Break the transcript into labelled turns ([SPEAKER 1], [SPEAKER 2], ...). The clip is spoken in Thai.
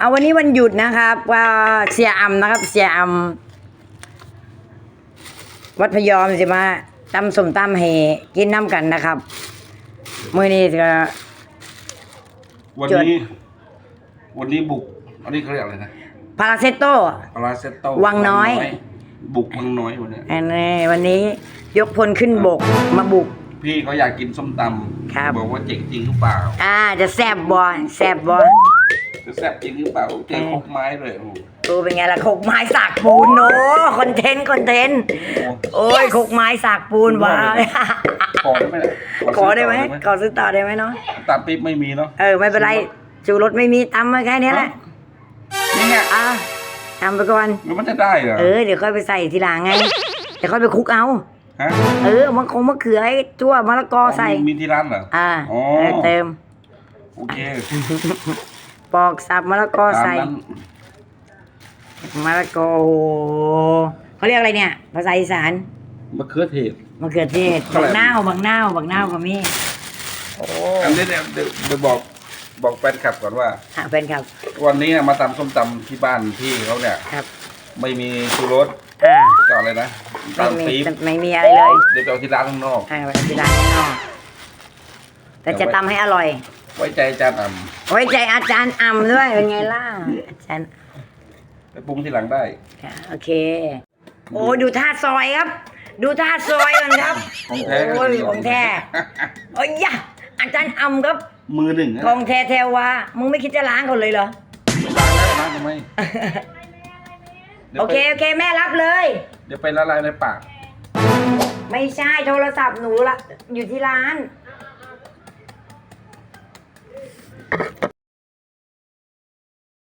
[SPEAKER 1] เอาวันนี้วันหยุดนะครับว่าเสียอำนะครับเสียอำวัดพยอมสิมาตำสมตำให้กินน้ำกันนะครับมื้อนี้ก็
[SPEAKER 2] วัน
[SPEAKER 1] จด
[SPEAKER 2] นี้ วันนี้บุก อันนี้เขาเรียกอะไรนะ
[SPEAKER 1] พาราเซตโต
[SPEAKER 2] ปาราเซตโต
[SPEAKER 1] วังน้อย
[SPEAKER 2] บุกวังน้อยวันเนี้ย
[SPEAKER 1] อันนี้วันนี้ยกพลขึ้นบกมาบุก
[SPEAKER 2] พี่เขาอยากกินส้มตำ
[SPEAKER 1] ครับ
[SPEAKER 2] บอกว่าเจ๋งจริงหรือเปล่า
[SPEAKER 1] อ่าจะแซบบ่แซบบ่
[SPEAKER 2] จะแซ่บจริงหรือเปล่าเจอครกไม้เลยโอ้โห
[SPEAKER 1] ดูเป็นไงล่ะโคกไม้สากปูนโนคอนเทนต์คอนเทนต์โอ้ยโคกไม้สากปูนว้าว
[SPEAKER 2] ขอได้ไหมเนี่ย
[SPEAKER 1] ขอได้ไหมขอซื้อต่อได้ไหมเนาะ
[SPEAKER 2] ตามปิ๊บไม่มีเนาะ
[SPEAKER 1] เออไม่เป็นไรจูรสไม่มีตำมาแค่นี้แหละ
[SPEAKER 2] นี่ไง
[SPEAKER 1] อะทำไปก่อน
[SPEAKER 2] แล้วมันจะได้เหรอ
[SPEAKER 1] เออเดี๋ยวค่อยไปใส่ทีหลังไงเดี๋ยวค่อยไปคลุกเอา
[SPEAKER 2] ฮะ
[SPEAKER 1] เออมันคงมะเขือให้ทั่วมะละกอใส่
[SPEAKER 2] มีมีที่ร้านเหรอ
[SPEAKER 1] อ่า
[SPEAKER 2] อ๋อ
[SPEAKER 1] เออเติม
[SPEAKER 2] โอเค
[SPEAKER 1] ปอกสับมะละกอ
[SPEAKER 2] ตาม
[SPEAKER 1] ใส่
[SPEAKER 2] นั้น
[SPEAKER 1] มะละกอโอ้โหเขาเรียกอะไรเนี่ย ภาษาอีสาน
[SPEAKER 2] มะเขือเทศ
[SPEAKER 1] มะเขือเทศ
[SPEAKER 2] เท่าไหร่
[SPEAKER 1] บักนาวบักนาวบักนาวก็มีโอ้
[SPEAKER 2] อันนี้เนี่ยเดี๋ยวเดี๋ยวบอกบอกแฟนคลับก่อนว่า
[SPEAKER 1] อะแฟนครับ
[SPEAKER 2] วันนี้มาตำส้มตำที่บ้านพี่เขาเนี่ย
[SPEAKER 1] ครับ
[SPEAKER 2] ไม่มีชูรส
[SPEAKER 1] อ่า
[SPEAKER 2] ก็อะไรนะ
[SPEAKER 1] ไม่
[SPEAKER 2] ตาม
[SPEAKER 1] มี
[SPEAKER 2] ปี๊บ
[SPEAKER 1] ไม่มีอะไรเลย
[SPEAKER 2] เดี๋ยวจะเอาที่ร้านข้างนอก
[SPEAKER 1] อ่าไปที่ร้านข้างนอก แต่จะตำให้อร่อย
[SPEAKER 2] ไว้ใจอาจารย์อ่
[SPEAKER 1] ไว้ใจอาจารย์อ่ำด้วยเป็นไงล่ะอาจารย์ำ
[SPEAKER 2] ไปปรุงที่หลังได้
[SPEAKER 1] ค่ะโอเค โอ้ดูท่าซอยครับ ดูท่าซอยกันครับ
[SPEAKER 2] ของแท้
[SPEAKER 1] โอ้ยของแท้โอ้ยยะอาจารย์อ่ำครับ
[SPEAKER 2] มือหนึ่งนะ
[SPEAKER 1] ของแท้แท้วามึงไม่คิดจะล้างเขาเลยเหรอ
[SPEAKER 2] ล้างแล้วล้างทำไมดี๋ยว
[SPEAKER 1] โอ
[SPEAKER 2] ไป
[SPEAKER 1] เคโอเคแม่รับเลย
[SPEAKER 2] เดี๋ยวไปละลายในปาก
[SPEAKER 1] ไม่ใช่โทรศัพท์หนูละอยู่ที่ร้าน